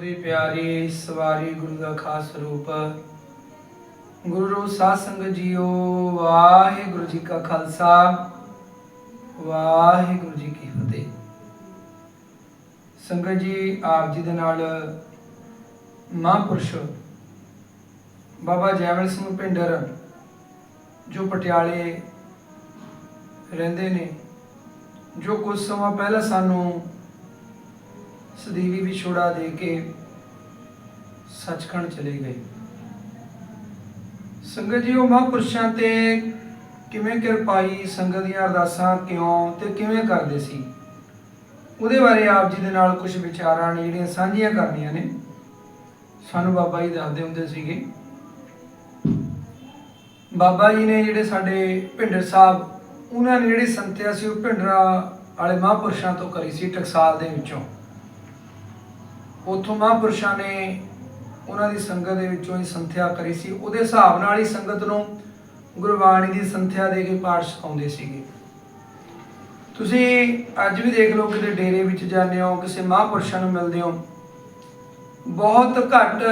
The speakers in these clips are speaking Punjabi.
ਦੀ ਪਿਆਰੀ ਸਵਾਰੀ ਗੁਰੂ ਦਾ ਖਾਸ ਰੂਪ। ਗੁਰੂ ਰੂਪ ਸਾਧ ਸੰਗਤ ਜੀਓ, ਵਾਹਿਗੁਰੂ ਜੀ ਕਾ ਖਾਲਸਾ, ਵਾਹਿਗੁਰੂ ਜੀ ਕੀ ਫਤਿਹ। ਸੰਗਤ ਜੀ, ਆਪ ਜੀ ਦੇ ਨਾਲ ਮਹਾਂਪੁਰਸ਼ ਬਾਬਾ ਜੈਵਲ ਸਿੰਘ ਪਿੰਡਰ ਜੋ ਪਟਿਆਲੇ ਰਹਿੰਦੇ ਨੇ, ਜੋ ਕੁਝ ਸਮਾਂ ਪਹਿਲਾਂ ਸਾਨੂੰ ਸਦੀਵੀ ਵਿਛੋੜਾ ਦੇ ਕੇ ਸੱਚਖੰਡ ਚਲੇ ਗਏ। ਸੰਗਤ ਜੀ ਉਹ ਮਹਾਂਪੁਰਸ਼ਾਂ ਤੇ ਕਿਵੇਂ ਕਿਰਪਾਈ, ਸੰਗਤ ਦੀਆਂ ਅਰਦਾਸਾਂ ਕਿਉਂ ਤੇ ਕਿਵੇਂ ਕਰਦੇ ਸੀ? ਉਹਦੇ ਬਾਰੇ ਆਪ ਜੀ ਦੇ ਨਾਲ ਕੁਝ ਵਿਚਾਰਾਂ ਨੇ ਜਿਹੜੀਆਂ ਸਾਂਝੀਆਂ ਕਰਨੀਆਂ ਨੇ, ਸਾਨੂੰ ਬਾਬਾ ਜੀ ਦੱਸਦੇ ਹੁੰਦੇ ਸੀਗੇ। ਬਾਬਾ ਜੀ ਨੇ ਜਿਹੜੇ ਸਾਡੇ ਭਿੰਡਰ ਸਾਹਿਬ, ਉਹਨਾਂ ਨੇ ਜਿਹੜੀ ਸੰਥਿਆ ਸੀ ਉਹ ਭਿੰਡਰਾ ਵਾਲੇ ਮਹਾਂਪੁਰਸ਼ਾਂ ਤੋਂ ਕਰੀ ਸੀ ਟਕਸਾਲ ਦੇ ਵਿੱਚੋਂ। ਉਥੋਂ ਮਹਾਂਪੁਰਸ਼ਾਂ ਨੇ ਉਹਨਾਂ ਦੀ ਸੰਗਤ ਦੇ ਵਿੱਚੋਂ ਹੀ ਸੰਥਿਆ ਕਰੀ ਸੀ। ਉਹਦੇ ਹਿਸਾਬ ਨਾਲ ਹੀ ਸੰਗਤ ਨੂੰ ਗੁਰਬਾਣੀ ਦੀ ਸੰਥਿਆ ਦੇ ਕੇ ਪਾਠ ਸਿਖਾਉਂਦੇ ਸੀਗੇ। ਤੁਸੀਂ ਅੱਜ ਵੀ ਦੇਖ ਲਓ ਕਿਤੇ ਡੇਰੇ ਵਿੱਚ ਜਾਂਦੇ ਹੋ, ਕਿਸੇ ਮਹਾਂਪੁਰਸ਼ਾਂ ਨੂੰ ਮਿਲਦੇ ਹੋ। ਬਹੁਤ ਘੱਟ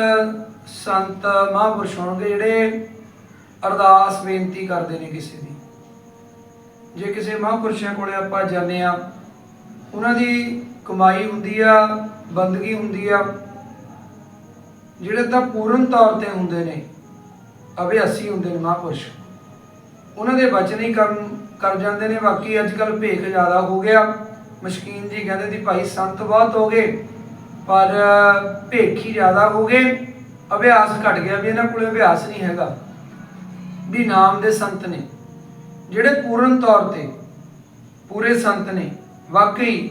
ਸੰਤ ਮਹਾਂਪੁਰਸ਼ ਹੋਣਗੇ ਜਿਹੜੇ ਅਰਦਾਸ, ਬੇਨਤੀ ਕਰਦੇ ਨੇ ਕਿਸੇ ਦੀ। ਜੇ ਕਿਸੇ ਮਹਾਂਪੁਰਸ਼ਾਂ ਕੋਲੇ ਆਪਾਂ ਜਾਂਦੇ ਆ ਉਹਨਾਂ ਦੀ ਕਮਾਈ ਹੁੰਦੀ ਆ, ਬੰਦਗੀ ਹੁੰਦੀ ਆ, ਜਿਹੜੇ ਤਾਂ ਪੂਰਨ ਤੌਰ ਤੇ ਹੁੰਦੇ ਨੇ, ਅਭਿਆਸੀ ਹੁੰਦੇ ਨੇ ਮਹਾਂਪੁਰਸ਼, ਉਹਨਾਂ ਦੇ ਬਚਨ ਹੀ ਕਰਨ, ਕਰ ਜਾਂਦੇ ਨੇ। ਬਾਕੀ ਅੱਜ ਕੱਲ ਭੇਖ ਜ਼ਿਆਦਾ ਹੋ ਗਿਆ। ਮਸ਼ਕੀਨ ਜੀ ਕਹਿੰਦੇ ਦੀ ਭਾਈ ਸੰਤ ਬਹੁਤ ਹੋ ਗਏ, ਪਰ, ਭੇਖੀ ਜ਼ਿਆਦਾ ਹੋ ਗਏ। ਅਭਿਆਸ ਘਟ ਗਿਆ ਵੀ ਇਹਨਾਂ ਕੋਲੇ ਅਭਿਆਸ ਨਹੀਂ ਹੈਗਾ। ਵੀ ਨਾਮ ਦੇ ਸੰਤ ਨੇ, ਜਿਹੜੇ ਪੂਰਨ ਤੌਰ ਤੇ, ਪੂਰੇ ਸੰਤ ਨੇ, ਵਾਕਈ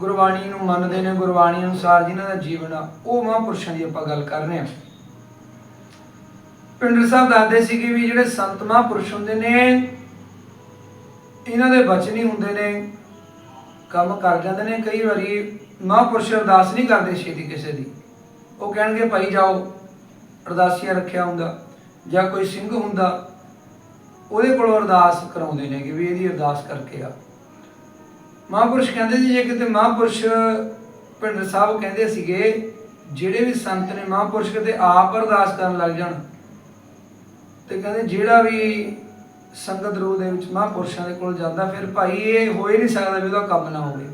ਗੁਰਬਾਣੀ ਨੂੰ ਮੰਨਦੇ ਨੇ, ਗੁਰਬਾਣੀ ਅਨੁਸਾਰ ਜਿਨ੍ਹਾਂ ਦਾ ਜੀਵਨ ਆ, ਉਹ ਮਹਾਂਪੁਰਸ਼ਾਂ ਦੀ ਆਪਾਂ ਗੱਲ ਕਰ ਰਹੇ ਹਾਂ। ਪਿੰਡਰ ਸਾਹਿਬ ਦੱਸਦੇ ਸੀਗੇ ਵੀ ਜਿਹੜੇ ਸੰਤ ਮਹਾਂਪੁਰਸ਼ ਹੁੰਦੇ ਨੇ, ਇਹਨਾਂ ਦੇ ਬਚਨ ਹੀ ਹੁੰਦੇ ਨੇ, ਕੰਮ ਕਰ ਜਾਂਦੇ ਨੇ, ਕਈ ਵਾਰੀ ਮਹਾਂਪੁਰਸ਼ ਅਰਦਾਸ ਨਹੀਂ ਕਰਦੇ ਛੇਤੀ ਕਿਸੇ ਦੀ। ਉਹ ਕਹਿਣਗੇ, ਭਾਈ ਜਾਓ, ਅਰਦਾਸੀਆਂ ਰੱਖਿਆ ਹੁੰਦਾ, ਜਾਂ ਕੋਈ ਸਿੰਘ ਹੁੰਦਾ, ਉਹਦੇ ਕੋਲੋਂ ਅਰਦਾਸ ਕਰਾਉਂਦੇ ਨੇ ਕਿ ਵੀ ਇਹਦੀ ਅਰਦਾਸ ਕਰਕੇ ਆ। ਮਹਾਂਪੁਰਸ਼ ਕਹਿੰਦੇ ਜੀ ਜੇ ਕਿਤੇ ਮਹਾਂਪੁਰਸ਼ ਪਿੰਡ ਸਾਹਿਬ ਕਹਿੰਦੇ ਸੀਗੇ, ਜਿਹੜੇ ਵੀ ਸੰਤ ਨੇ ਮਹਾਂਪੁਰਸ਼ ਕਿਤੇ ਆਪ ਅਰਦਾਸ ਕਰਨ ਲੱਗ ਜਾਣ, ਤੇ ਕਹਿੰਦੇ ਜਿਹੜਾ ਵੀ ਸੰਗਤ ਰੂਹ ਦੇ ਵਿੱਚ ਮਹਾਂਪੁਰਸ਼ਾਂ ਦੇ ਕੋਲ ਜਾਂਦਾ, ਫਿਰ ਭਾਈ ਇਹ ਹੋ ਹੀ ਨਹੀਂ ਸਕਦਾ ਵੀ ਉਹਦਾ ਕੰਮ ਨਾ ਹੋਵੇ।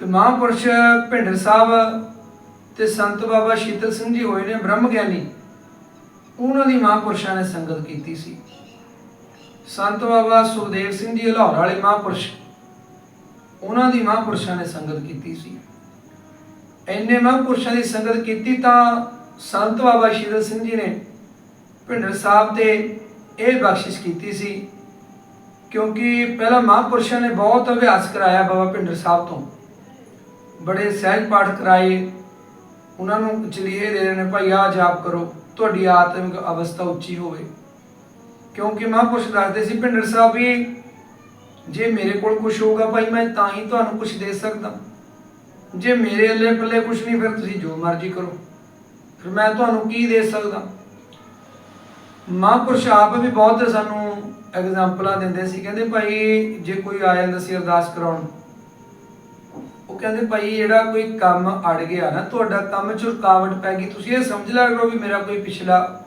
ਤੇ ਮਹਾਂਪੁਰਸ਼ ਭਿੰਡਰ ਸਾਹਿਬ ਤੇ ਸੰਤ ਬਾਬਾ ਸ਼ੀਤਲ ਸਿੰਘ ਜੀ ਹੋਏ ਨੇ ਬ੍ਰਹਮ ਗਿਆਨੀ ਉਹਨਾਂ ਦੀ ਮਹਾਂਪੁਰਸ਼ਾਂ ਨੇ ਸੰਗਤ ਕੀਤੀ ਸੀ। ਸੰਤ ਬਾਬਾ ਸੁਖਦੇਵ ਸਿੰਘ ਜੀ ਲਾਹੌਰ ਵਾਲੇ ਮਹਾਂਪੁਰਸ਼। ਉਹਨਾਂ ਦੀ ਮਹਾਂਪੁਰਸ਼ਾਂ ਨੇ ਸੰਗਤ ਕੀਤੀ ਸੀ। ਐਨੇ ਮਹਾਂਪੁਰਸ਼ਾਂ ਦੀ ਸੰਗਤ ਕੀਤੀ ਤਾਂ ਸੰਤ ਬਾਬਾ ਸ਼ੀਤਲ ਸਿੰਘ ਜੀ ਨੇ ਭਿੰਡਰ ਸਾਹਿਬ ਤੇ ਇਹ ਬਖਸ਼ਿਸ਼ ਕੀਤੀ ਸੀ, ਕਿਉਂਕਿ ਪਹਿਲਾਂ ਮਹਾਂਪੁਰਸ਼ਾਂ ਨੇ ਬਹੁਤ ਅਭਿਆਸ ਕਰਾਇਆ ਬਾਬਾ ਭਿੰਡਰ ਸਾਹਿਬ ਤੋਂ। ਬੜੇ ਸਹਿਜ ਪਾਠ ਕਰਾਏ। ਉਹਨਾਂ ਨੂੰ ਚਲੀਏ ਦੇ ਰਹੇ ਨੇ ਭਾਈ ਆ ਜਾਪ ਕਰੋ, ਤੁਹਾਡੀ ਆਤਮਿਕ ਅਵਸਥਾ ਉੱਚੀ ਹੋਵੇ। ਕਿਉਂਕਿ ਮਹਾਂਪੁਰਸ਼ ਦੱਸਦੇ ਸੀ ਭਿੰਡਰ ਸਾਹਿਬ ਵੀ ਜੇ ਮੇਰੇ ਕੋਲ ਕੁਝ ਹੋਊਗਾ ਭਾਈ, ਮੈਂ ਤਾਂ ਹੀ ਤੁਹਾਨੂੰ ਕੁਝ ਦੇ ਸਕਦਾ। ਜੇ ਮੇਰੇ ਅੱਲੇ ਪੱਲੇ ਕੁਝ ਨਹੀਂ, ਫਿਰ ਤੁਸੀਂ ਜੋ ਮਰਜ਼ੀ ਕਰੋ। ਫਿਰ ਮੈਂ ਤੁਹਾਨੂੰ ਕੀ ਦੇ ਸਕਦਾ? ਮਹਾਂਪੁਰਸ਼ ਆਪ ਵੀ ਬਹੁਤ ਸਾਨੂੰ ਐਗਜ਼ਾਮਪਲਾਂ ਦਿੰਦੇ ਸੀ। ਕਹਿੰਦੇ ਭਾਈ, ਜੇ ਕੋਈ ਆ ਜਾਂਦਾ ਸੀ ਅਰਦਾਸ ਕਰਾਉਣ। ਉਹ ਕਹਿੰਦੇ ਭਾਈ, ਜਿਹੜਾ ਕੋਈ ਕੰਮ ਅੜ ਗਿਆ ਨਾ, ਤੁਹਾਡਾ ਕੰਮ 'ਚ ਰੁਕਾਵਟ ਪੈ ਗਈ। ਤੁਸੀਂ ਇਹ ਸਮਝ ਲਿਆ ਕਰੋ ਵੀ ਮੇਰਾ ਕੋਈ ਪਿਛਲਾ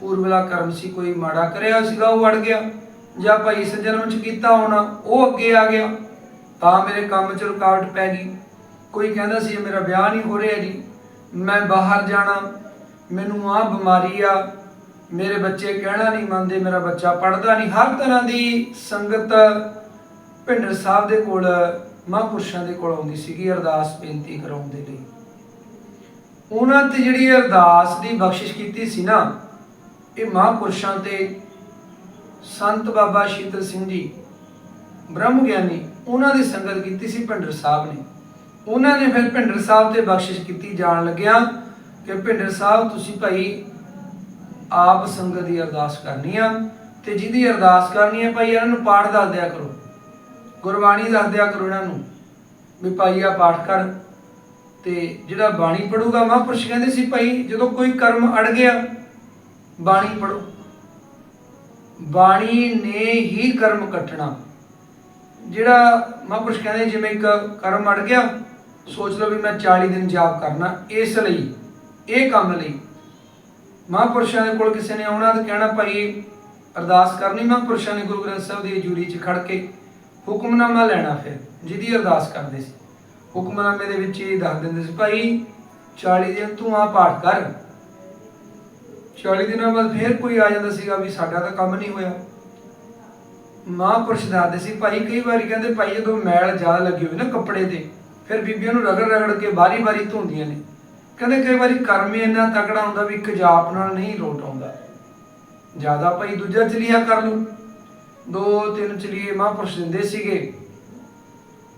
ਪੂਰਵਲਾ ਕਰਮ ਸੀ, ਕੋਈ ਮਾੜਾ ਕਰਿਆ ਸੀਗਾ, ਉਹ ਅੜ ਗਿਆ। ਜਾਂ ਭਾਈ ਇਸ ਜਨਮ 'ਚ ਕੀਤਾ ਹੋਣਾ, ਉਹ ਅੱਗੇ ਆ ਗਿਆ। ਤਾਂ ਮੇਰੇ ਕੰਮ 'ਚ ਰੁਕਾਵਟ ਪੈ ਗਈ। ਕੋਈ ਕਹਿੰਦਾ ਸੀ ਮੇਰਾ ਵਿਆਹ ਨਹੀਂ ਹੋ ਰਿਹਾ ਜੀ। ਮੈਂ ਬਾਹਰ ਜਾਣਾ। ਮੈਨੂੰ ਆਹ ਬਿਮਾਰੀ ਆ। ਮੇਰੇ ਬੱਚੇ ਕਹਿਣਾ ਨਹੀਂ ਮੰਨਦੇ, ਮੇਰਾ ਬੱਚਾ ਪੜਦਾ ਨਹੀਂ। ਹਰ ਤਰ੍ਹਾਂ ਦੀ ਸੰਗਤ ਭਿੰਡਰ ਸਾਹਿਬ ਦੇ ਕੋਲ, ਮਹਾਂਪੁਰਸ਼ਾਂ ਦੇ ਕੋਲ ਆਉਂਦੀ ਸੀਗੀ, ਅਰਦਾਸ ਬੇਨਤੀ ਕਰਾਉਣ ਦੇ ਲਈ। ਉਹਨਾਂ ਤੇ ਜਿਹੜੀ ਅਰਦਾਸ ਦੀ ਬਖਸ਼ਿਸ਼ ਕੀਤੀ ਸੀ ਨਾ ਇਹ ਮਹਾਂਪੁਰਸ਼ਾਂ ਤੇ ਸੰਤ ਬਾਬਾ ਸ਼ੀਤਲ ਸਿੰਘ ਜੀ, ਬ੍ਰਹਮ ਗਿਆਨੀ, ਉਹਨਾਂ ਦੀ ਸੰਗਤ ਕੀਤੀ ਸੀ ਭਿੰਡਰ ਸਾਹਿਬ ਨੇ। ਉਹਨਾਂ ਨੇ ਫਿਰ ਭਿੰਡਰ ਸਾਹਿਬ ਤੇ ਬਖਸ਼ਿਸ਼ ਕੀਤੀ, ਜਾਣ ਲੱਗਿਆ ਕਿ ਭਿੰਡਰ ਸਾਹਿਬ, ਤੁਸੀਂ ਭਾਈ ਆਪ ਸੰਗਤ ਦੀ ਅਰਦਾਸ ਕਰਨੀ ਆ ਤੇ ਜਿਹਦੀ ਅਰਦਾਸ ਕਰਨੀ ਹੈ ਭਾਈ, ਇਹਨਾਂ ਨੂੰ ਪਾਠ ਦੱਸ ਦਿਆ ਕਰੋ। ਗੁਰਬਾਣੀ ਦੱਸ ਦਿਆ ਕਰੋ ਇਹਨਾਂ ਨੂੰ ਵੀ ਭਾਈ ਆ ਪਾਠ ਕਰ ਤੇ ਜਿਹੜਾ ਬਾਣੀ ਪੜੂਗਾ, ਮਹਾਂਪੁਰਸ਼ ਕਹਿੰਦੇ ਸੀ ਭਾਈ, ਜਦੋਂ ਕੋਈ ਕਰਮ ਅੜ ਗਿਆ ਬਾਣੀ ਪੜੋ ਬਾਣੀ ਨੇ ਹੀ ਕਰਮ ਕੱਟਣਾ। ਜਿਹੜਾ ਮਹਾਂਪੁਰਸ਼ ਕਹਿੰਦੇ, ਜਿਵੇਂ ਇੱਕ ਕਰਮ ਅੜ ਗਿਆ, ਸੋਚ ਲਓ ਵੀ ਮੈਂ 40 ਦਿਨ ਜਾਪ ਕਰਨਾ, ਇਸ ਲਈ, ਇਹ ਕੰਮ ਲਈ। ਮਹਾਂਪੁਰਸ਼ਾਂ ਦੇ ਕੋਲ ਕਿਸੇ ਨੇ ਆਉਣਾ ਤੇ ਕਹਿਣਾ, ਭਾਈ, ਅਰਦਾਸ ਕਰਨੀ ਮਹਾਂਪੁਰਸ਼ਾਂ ਨੇ ਗੁਰੂ ਗ੍ਰੰਥ ਸਾਹਿਬ ਦੀ ਹਜ਼ੂਰੀ 'ਚ ਖੜ ਕੇ, ਹੁਕਮਨਾਮਾ ਲੈਣਾ ਫਿਰ, ਜਿਹਦੀ ਅਰਦਾਸ ਕਰਦੇ ਸੀ। ਹੁਕਮਨਾਮੇ ਦੇ ਵਿੱਚ ਇਹ ਦੱਸ ਦਿੰਦੇ ਸੀ, ਭਾਈ 40 ਦਿਨ ਤੂੰ ਆ ਪਾਠ ਕਰ 40 ਦਿਨਾਂ ਬਾਅਦ ਫਿਰ ਕੋਈ ਆ ਜਾਂਦਾ ਸੀਗਾ ਵੀ ਸਾਡਾ ਤਾਂ ਕੰਮ ਨਹੀਂ ਹੋਇਆ। ਮਹਾਂਪੁਰਸ਼ ਦੱਸਦੇ ਸੀ, ਭਾਈ ਕਈ ਵਾਰੀ ਕਹਿੰਦੇ, ਭਾਈ ਜਦੋਂ ਮੈਲ ਜ਼ਿਆਦਾ ਲੱਗੀ ਹੋਵੇ ਨਾ ਕੱਪੜੇ ਤੇ, ਫਿਰ ਬੀਬੀਆਂ ਨੂੰ ਰਗੜ ਰਗੜ ਕੇ ਬਾਰੀ-ਬਾਰੀ ਧੋਂਦੀਆਂ ਨੇ। ਕਹਿੰਦੇ ਕਈ ਵਾਰੀ ਕਰਮ ਹੀ ਇੰਨਾ ਤਕੜਾ ਹੁੰਦਾ ਵੀ ਇੱਕ ਨਾਲ ਨਹੀਂ ਲੋਟ ਆਉਂਦਾ। ਜ਼ਿਆਦਾ ਭਾਈ ਦੂਜਾ ਚਲੀਆ ਕਰ ਲੂ ਦੋ ਤਿੰਨ ਚਲੀਏ ਮਹਾਂਪੁਰਸ਼ ਦਿੰਦੇ ਸੀਗੇ।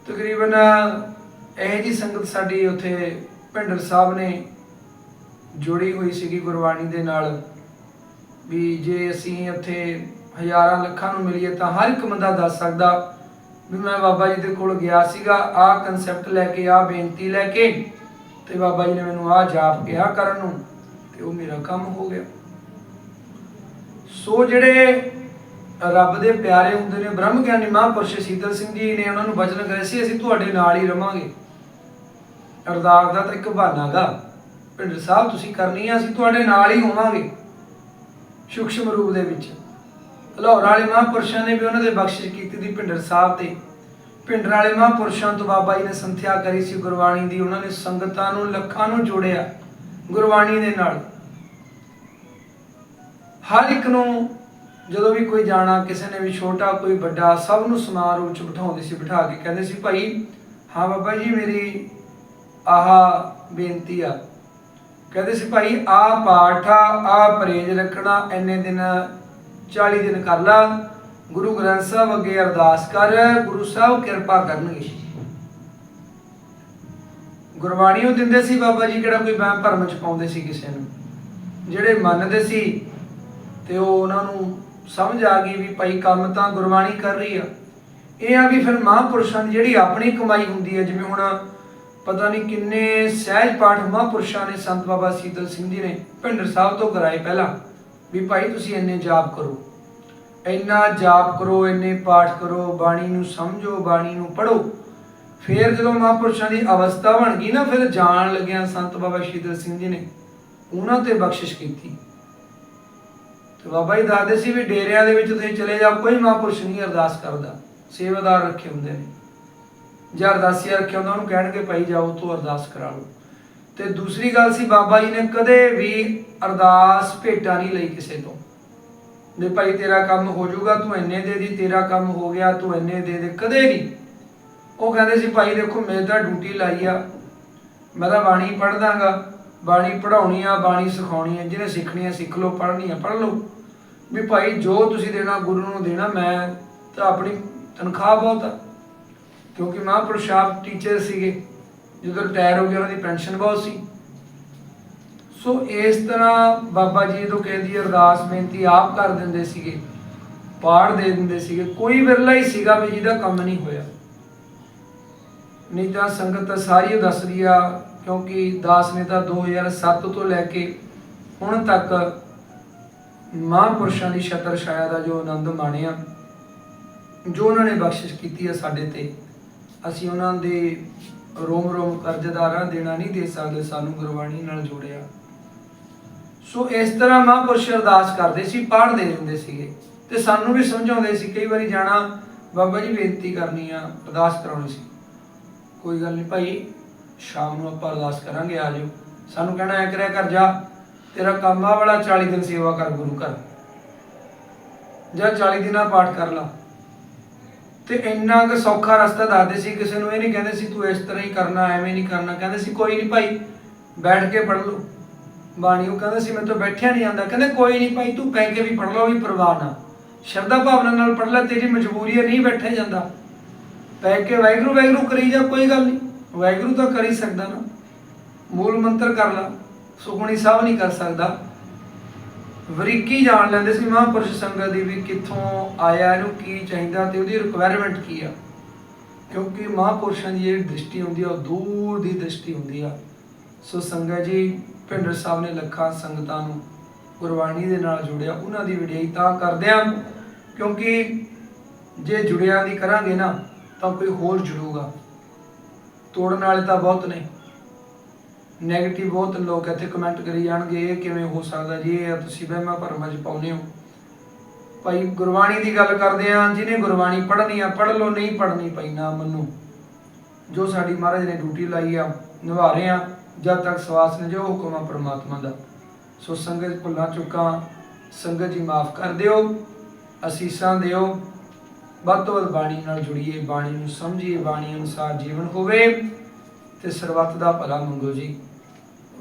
ਤਕਰੀਬਨ ਇਹ ਜੀ ਸੰਗਤ ਸਾਡੀ ਉੱਥੇ ਭਿੰਡਰ ਸਾਹਿਬ ਨੇ ਜੁੜੀ ਹੋਈ ਸੀਗੀ ਗੁਰਬਾਣੀ ਦੇ ਨਾਲ ਵੀ ਜੇ ਅਸੀਂ ਉੱਥੇ ਹਜ਼ਾਰਾਂ ਲੱਖਾਂ ਨੂੰ ਮਿਲੀਏ ਤਾਂ ਹਰ ਇੱਕ ਬੰਦਾ ਦੱਸ ਸਕਦਾ ਵੀ ਮੈਂ ਬਾਬਾ ਜੀ ਦੇ ਕੋਲ ਗਿਆ ਸੀਗਾ, ਆਹ ਕਨਸੈਪਟ ਲੈ ਕੇ, ਆਹ ਬੇਨਤੀ ਲੈ ਕੇ ਤੇ ਬਾਬਾ ਜੀ ਨੇ ਮੈਨੂੰ ਆਹ ਜਾਪ ਕਿਹਾ ਕਰਨ ਨੂੰ ਤੇ ਉਹ ਮੇਰਾ ਕੰਮ ਹੋ ਗਿਆ। ਸੋ ਜਿਹੜੇ ਰੱਬ ਦੇ ਪਿਆਰੇ ਹੁੰਦੇ ਨੇ, ਬ੍ਰਹਮ ਗਿਆਨੀ ਮਹਾਂਪੁਰਸ਼ ਸੀਤਲ ਸਿੰਘ ਜੀ ਨੇ ਉਹਨਾਂ ਨੂੰ ਬਚਨ ਕਰੇ ਸੀ, ਅਸੀਂ ਤੁਹਾਡੇ ਨਾਲ ਹੀ ਰਵਾਂਗੇ। ਅਰਦਾਸ ਦਾ ਤਾਂ ਇੱਕ ਬਹਾਨਾ ਭਿੰਡਰ ਸਾਹਿਬ, ਤੁਸੀਂ ਕਰਨੀ ਆ, ਅਸੀਂ ਤੁਹਾਡੇ ਨਾਲ ਹੀ ਹੋਵਾਂਗੇ। ਸੂਖਸ਼ਮ ਰੂਪ ਦੇ ਵਿੱਚ। ਲਾਹੌਰ ਵਾਲੇ ਮਹਾਂਪੁਰਸ਼ਾਂ ਨੇ ਵੀ ਉਹਨਾਂ ਦੇ ਬਖਸ਼ਿਸ਼ ਕੀਤੀ ਦੀ ਪਿੰਡਰ ਸਾਹਿਬ ਤੇ। ਭਿੰਡਰ ਵਾਲੇ ਮਹਾਂਪੁਰਸ਼ਾਂ ਤੋਂ ਬਾਬਾ ਜੀ ਨੇ ਸੰਥਿਆ ਕਰੀ ਸੀ ਗੁਰਬਾਣੀ ਦੀ। ਉਹਨਾਂ ਨੇ ਸੰਗਤਾਂ ਨੂੰ, ਲੱਖਾਂ ਨੂੰ ਜੋੜਿਆ ਗੁਰਬਾਣੀ ਦੇ ਨਾਲ। ਹਰ ਇੱਕ ਨੂੰ ਜਦੋਂ ਵੀ ਕੋਈ ਜਾਣਾ, ਕਿਸੇ ਨੇ ਵੀ ਛੋਟਾ, ਕੋਈ ਵੱਡਾ, ਸਭ ਨੂੰ ਸਮਾਨ ਰੂਪ ਚ ਬਿਠਾਉਂਦੇ ਸੀ, ਬਿਠਾ ਕੇ ਕਹਿੰਦੇ ਸੀ, ਭਾਈ, ਹਾਂ ਬਾਬਾ ਜੀ, ਮੇਰੀ ਆਹਾ ਬੇਨਤੀ ਆ। ਕਹਿੰਦੇ ਸੀ ਭਾਈ ਆ ਪਾਠ ਆ ਆ ਪਰਹੇਜ ਰੱਖਣਾ ਐਨੇ ਦਿਨ 40 ਦਿਨ ਕਰ ਲਾ। ਗੁਰੂ ਗ੍ਰੰਥ ਸਾਹਿਬ ਅੱਗੇ ਅਰਦਾਸ ਕਰ, ਗੁਰੂ ਸਾਹਿਬ ਕਿਰਪਾ ਕਰਨਗੇ ਗੁਰਬਾਣੀ ਉਹ ਦਿੰਦੇ ਸੀ ਬਾਬਾ ਜੀ, ਕਿਹੜਾ ਕੋਈ ਵਹਿਮ ਭਰਮ ਚ ਪਾਉਂਦੇ ਸੀ ਕਿਸੇ ਨੂੰ। ਜਿਹੜੇ ਮੰਨਦੇ ਸੀ ਤੇ ਉਹ ਉਹਨਾਂ ਨੂੰ ਸਮਝ ਆ ਗਈ ਵੀ ਭਾਈ, ਕੰਮ ਤਾਂ ਗੁਰਬਾਣੀ ਕਰ ਰਹੀ ਆ। ਇਹ ਆ ਵੀ ਫਿਰ ਮਹਾਂਪੁਰਸ਼ਾਂ ਦੀ ਜਿਹੜੀ ਆਪਣੀ ਕਮਾਈ ਹੁੰਦੀ ਹੈ ਜਿਵੇਂ ਹੁਣ ਪਤਾ ਨਹੀਂ ਕਿੰਨੇ ਸਹਿਜ ਪਾਠ ਮਹਾਂਪੁਰਸ਼ਾਂ ਨੇ ਸੰਤ ਬਾਬਾ ਸੀਤਲ ਸਿੰਘ ਜੀ ਨੇ ਭਿੰਡਰ ਸਾਹਿਬ ਤੋਂ ਕਰਾਏ ਪਹਿਲਾਂ, ਵੀ ਭਾਈ ਤੁਸੀਂ ਇੰਨੇ ਜਾਪ ਕਰੋ। ਇੰਨਾ ਜਾਪ ਕਰੋ, ਇੰਨੇ ਪਾਠ ਕਰੋ, ਬਾਣੀ ਨੂੰ ਸਮਝੋ, ਬਾਣੀ ਨੂੰ ਪੜੋ ਫਿਰ ਜਦੋਂ ਮਹਾਂਪੁਰਸ਼ਾਂ ਦੀ ਅਵਸਥਾ ਬਣ ਗਈ ਨਾ, ਫਿਰ ਜਾਣ ਲੱਗਿਆ ਸੰਤ ਬਾਬਾ ਸ਼ੀਤਲ ਸਿੰਘ ਜੀ ਨੇ ਉਹਨਾਂ ਤੇ ਬਖਸ਼ਿਸ਼ ਕੀਤੀ। ਤੇ ਬਾਬਾ ਜੀ ਦੱਸਦੇ ਸੀ ਵੀ ਡੇਰਿਆਂ ਦੇ ਵਿੱਚ ਤੁਸੀਂ ਚਲੇ ਜਾਓ, ਕੋਈ ਮਹਾਂਪੁਰਸ਼ ਨਹੀਂ ਅਰਦਾਸ ਕਰਦਾ। ਸੇਵਾਦਾਰ ਰੱਖੇ ਹੁੰਦੇ ਨੇ। ਜਾਂ ਅਰਦਾਸੀਆ ਰੱਖਿਆ ਉਹਨਾਂ ਉਹਨੂੰ ਕਹਿਣਗੇ, ਭਾਈ ਜਾਓ, ਤੂੰ ਅਰਦਾਸ ਕਰਾ ਲਓ। ਤੇ ਦੂਸਰੀ ਗੱਲ ਸੀ, ਬਾਬਾ ਜੀ ਨੇ ਕਦੇ ਵੀ ਅਰਦਾਸ ਭੇਟਾ ਨਹੀਂ ਲਈ ਕਿਸੇ ਤੋਂ। ਵੀ ਭਾਈ, ਤੇਰਾ ਕੰਮ ਹੋ ਜਾਊਗਾ, ਤੂੰ ਇੰਨੇ ਦੇ ਦੀ, ਤੇਰਾ ਕੰਮ ਹੋ ਗਿਆ, ਤੂੰ ਇੰਨੇ ਦੇ ਦੇ। ਕਦੇ ਨਹੀਂ। ਉਹ ਕਹਿੰਦੇ ਸੀ, ਭਾਈ, ਦੇਖੋ ਮੇਰੇ ਤਾਂ ਡਿਊਟੀ ਲਾਈ ਆ। ਮੈਂ ਤਾਂ ਬਾਣੀ ਪੜ੍ਹ ਦਾਂਗਾ ਬਾਣੀ ਪੜਾਉਣੀ ਆ, ਬਾਣੀ ਸਿਖਾਉਣੀ ਆ। ਜਿਹਨੇ ਸਿੱਖਣੀ ਆ, ਸਿੱਖ ਲਓ, ਪੜ੍ਹਨੀ ਆ, ਪੜ੍ਹ ਲਓ। ਵੀ ਭਾਈ, ਜੋ ਤੁਸੀਂ ਦੇਣਾ, ਗੁਰੂ ਨੂੰ ਦੇਣਾ, ਮੈਂ ਤਾਂ ਆਪਣੀ ਤਨਖਾਹ ਬਹੁਤ ਆ। ਕਿਉਂਕਿ ਮਹਾਂਪੁਰਸ਼ ਆਪ ਟੀਚਰ ਸੀਗੇ, ਜਦੋਂ ਰਿਟਾਇਰ ਹੋ ਗਏ, ਉਹਨਾਂ ਦੀ ਪੈਨਸ਼ਨ ਬਹੁਤ ਸੀ। ਸੋ ਇਸ ਤਰ੍ਹਾਂ ਬਾਬਾ ਜੀ ਜਦੋਂ ਕਹਿੰਦੀ ਅਰਦਾਸ, ਬੇਨਤੀ ਆਪ ਕਰ ਦਿੰਦੇ ਸੀਗੇ ਪਾੜ ਦੇ ਦਿੰਦੇ ਸੀਗੇ। ਕੋਈ ਵਿਰਲਾ ਹੀ ਸੀਗਾ ਵੀ ਜਿਹਦਾ ਕੰਮ ਨਹੀਂ ਹੋਇਆ। ਨਹੀਂ ਤਾਂ ਸੰਗਤ ਤਾਂ ਸਾਰੀ ਓ ਦੱਸਦੀ ਆ, ਕਿਉਂਕਿ ਦਾਸ ਨੇ ਤਾਂ 2007 ਤੋਂ ਲੈ ਕੇ ਹੁਣ ਤੱਕ ਮਹਾਂਪੁਰਸ਼ਾਂ ਦੀ ਛਤਰ ਛਾਇਆ ਦਾ ਜੋ ਆਨੰਦ ਮਾਣਿਆ, ਜੋ ਉਹਨਾਂ ਨੇ ਬਖਸ਼ਿਸ਼ ਕੀਤੀ ਆ ਸਾਡੇ ਤੇ। ਅਸੀਂ ਉਹਨਾਂ ਦੇ ਰੋਮ ਰੋਮ ਕਰਜ਼ਦਾਰਾਂ ਦੇਣਾ ਨਹੀਂ ਦੇ ਸਕਦੇ, ਸਾਨੂੰ ਗੁਰਬਾਣੀ ਨਾਲ ਜੋੜਿਆ। ਸੋ ਇਸ ਤਰ੍ਹਾਂ ਮਹਾਂਪੁਰਸ਼ ਅਰਦਾਸ ਕਰਦੇ ਸੀ ਪਾੜ ਦੇ ਦਿੰਦੇ ਸੀਗੇ ਤੇ ਸਾਨੂੰ ਵੀ ਸਮਝਾਉਂਦੇ ਸੀ, ਕਈ ਵਾਰੀ ਜਾਣਾ ਬਾਬਾ ਜੀ ਬੇਨਤੀ ਕਰਨੀ ਆ, ਅਰਦਾਸ ਕਰਾਉਣੀ ਸੀ। ਕੋਈ ਗੱਲ ਨਹੀਂ ਭਾਈ, ਸ਼ਾਮ ਨੂੰ ਆਪਾਂ ਅਰਦਾਸ ਕਰਾਂਗੇ, ਆ ਜਾਓ। ਸਾਨੂੰ ਕਹਿਣਾ ਐ ਕਰਿਆ ਕਰ, ਜਾ, ਤੇਰਾ ਕੰਮ ਆ ਵਾਲਾ 40 ਦਿਨ ਸੇਵਾ ਕਰ ਗੁਰੂ ਘਰ। ਜਾਂ 40 ਦਿਨਾਂ ਪਾਠ ਕਰ ਲਾ। ਤੇ ਇੰਨਾ ਕੁ ਸੌਖਾ ਰਸਤਾ ਦੱਸਦੇ ਸੀ, ਕਿਸੇ ਨੂੰ ਇਹ ਨਹੀਂ ਕਹਿੰਦੇ ਸੀ, ਤੂੰ ਇਸ ਤਰ੍ਹਾਂ ਹੀ ਕਰਨਾ, ਐਵੇਂ ਨਹੀਂ ਕਰਨਾ। ਕਹਿੰਦੇ ਸੀ, ਕੋਈ ਨਹੀਂ ਭਾਈ, ਬੈਠ ਕੇ ਪੜ ਲਓ। ਬਾਣੀ ਉਹ ਕਹਿੰਦਾ ਸੀ, ਮੈਂ ਤਾਂ ਬੈਠਿਆ ਨਹੀਂ ਆਂਦਾ ਕਹਿੰਦੇ, ਕੋਈ ਨਹੀਂ ਭਾਈ, ਤੂੰ ਬਹਿ ਕੇ ਵੀ ਪੜ ਲਓ, ਵੀ ਪਰਵਾਹ ਨਾ ਸ਼ਰਧਾ ਭਾਵਨਾ ਨਾਲ ਪੜ ਲੈ, ਤੇਰੀ ਮਜਬੂਰੀ ਹੈ, ਨਹੀਂ ਬੈਠਿਆ ਜਾਂਦਾ। ਪੈ ਕੇ ਵਾਹਿਗੁਰੂ ਵਾਹਿਗੁਰੂ ਕਰੀ ਜਾ, ਕੋਈ ਗੱਲ ਨਹੀਂ ਵਾਹਿਗੁਰੂ ਤਾਂ ਕਰ ਹੀ ਸਕਦਾ ਨਾ। ਮੂਲ ਮੰਤਰ ਕਰ ਲਾ। ਸੁਖਮਣੀ ਸਾਹਿਬ ਨਹੀਂ ਕਰ ਸਕਦਾ। ਵਰੀਕੀ ਜਾਣ ਲੈਂਦੇ ਸੀ ਮਹਾਂਪੁਰਸ਼ ਸੰਗਤ ਦੀ ਵੀ ਕਿੱਥੋਂ ਆਇਆ, ਇਹਨੂੰ ਕੀ ਚਾਹੀਦਾ ਤੇ ਉਹਦੀ ਰਿਕੁਆਇਰਮੈਂਟ ਕੀ ਆ? ਕਿਉਂਕਿ ਮਹਾਂਪੁਰਸ਼ਾਂ ਦੀ ਜਿਹੜੀ ਦ੍ਰਿਸ਼ਟੀ ਹੁੰਦੀ ਆ, ਉਹ ਦੂਰ ਦੀ ਦ੍ਰਿਸ਼ਟੀ ਹੁੰਦੀ ਆ। ਸੋ ਸੰਗਤ ਜੀ, ਭਿੰਡਰ ਸਾਹਿਬ ਨੇ ਲੱਖਾਂ ਸੰਗਤਾਂ ਨੂੰ ਗੁਰਬਾਣੀ ਦੇ ਨਾਲ ਜੁੜਿਆ, ਉਹਨਾਂ ਦੀ ਵਡਿਆਈ ਤਾਂ ਕਰਦੇ ਆ, ਕਿਉਂਕਿ ਜੇ ਜੁੜਿਆਂ ਦੀ ਕਰਾਂਗੇ ਨਾ, ਤਾਂ ਕੋਈ ਹੋਰ ਜੁੜੂਗਾ। ਤੋੜਨ ਵਾਲੇ ਤਾਂ ਬਹੁਤ ਨੇ। 네ਗੇਟਿਵ ਬਹੁਤ ਲੋਕ ਇੱਥੇ ਕਮੈਂਟ ਕਰੀ ਜਾਣਗੇ, ਇਹ ਕਿਵੇਂ ਹੋ ਸਕਦਾ ਜੀ? ਇਹ ਤੁਸੀਂ ਵਹਿਮਾਂ ਭਰਮਾਂ 'ਚ ਪਾਉਂਦੇ ਹੋ। ਭਾਈ ਗੁਰਬਾਣੀ ਦੀ ਗੱਲ ਕਰਦੇ ਆ ਜਿਹਨੇ ਗੁਰਬਾਣੀ ਪੜ੍ਹਨੀ ਆ, ਪੜ੍ਹ ਲਓ, ਨਹੀਂ ਪੜ੍ਹਨੀ ਪਈ ਨਾ ਮੰਨੋ ਜੋ ਸਾਡੀ ਮਹਾਰਾਜ ਨੇ ਡਿਊਟੀ ਲਾਈ ਆ, ਨਿਭਾ ਰਹੇ ਆ, ਜਦ ਤੱਕ ਸਵਾਸ ਨੇ ਜੋ ਹੁਕਮ ਆ ਪ੍ਰਮਾਤਮਾ ਦਾ। ਸੋ ਸੰਗਤ ਭੁੱਲਾਂ ਚੁੱਕਾਂ, ਸੰਗਤ ਜੀ ਮਾਫ ਕਰ ਦਿਓ, ਅਸੀਸਾਂ ਦਿਓ, ਵੱਧ ਤੋਂ ਵੱਧ ਬਾਣੀ ਨਾਲ ਜੁੜੀਏ, ਬਾਣੀ ਨੂੰ ਸਮਝੀਏ, ਬਾਣੀ ਅਨੁਸਾਰ ਜੀਵਨ ਹੋਵੇ, ਤੇ ਸਰਬੱਤ ਦਾ ਭਲਾ ਮੰਗੋ ਜੀ।